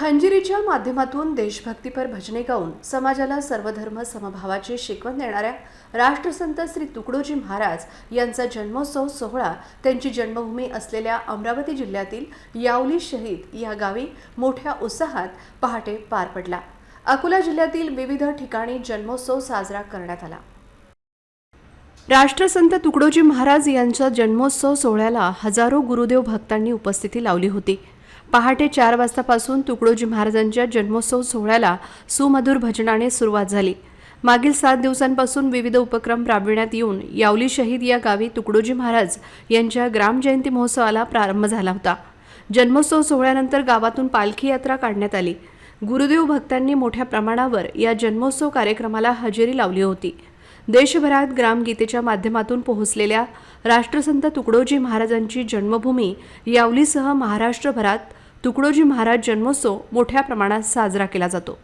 खंजिरीच्या माध्यमातून देशभक्तीपर भजने गाऊन समाजाला सर्वधर्म समभावाची शिकवण देणाऱ्या राष्ट्रसंत श्री तुकडोजी महाराज यांचा जन्मोत्सव सोहळा त्यांची जन्मभूमी असलेल्या अमरावती जिल्ह्यातील यावली शहीद या गावी मोठ्या उत्साहात पहाटे पार पडला. अकोला जिल्ह्यातील विविध ठिकाणी जन्मोत्सव साजरा करण्यात आला. राष्ट्रसंत तुकडोजी महाराज यांच्या जन्मोत्सव सोहळ्याला हजारो गुरुदेव भक्तांनी उपस्थिती लावली होती. पहाटे चार वाजतापासून तुकडोजी महाराजांच्या जन्मोत्सव सोहळ्याला सुमधुर भजनाने सुरुवात झाली. मागील सात दिवसांपासून विविध उपक्रम राबविण्यात येऊन यावली शहीद या गावी तुकडोजी महाराज यांच्या ग्रामजयंती महोत्सवाला प्रारंभ झाला होता. जन्मोत्सव सोहळ्यानंतर गावातून पालखी यात्रा काढण्यात आली. गुरुदेव भक्तांनी मोठ्या प्रमाणावर या जन्मोत्सव कार्यक्रमाला हजेरी लावली होती. देशभरात ग्रामगीतेच्या माध्यमातून पोहोचलेल्या राष्ट्रसंत तुकडोजी महाराजांची जन्मभूमी यावलीसह महाराष्ट्रभरात तुकडोजी महाराज जन्मोत्सव मोठ्या प्रमाणात साजरा केला जातो.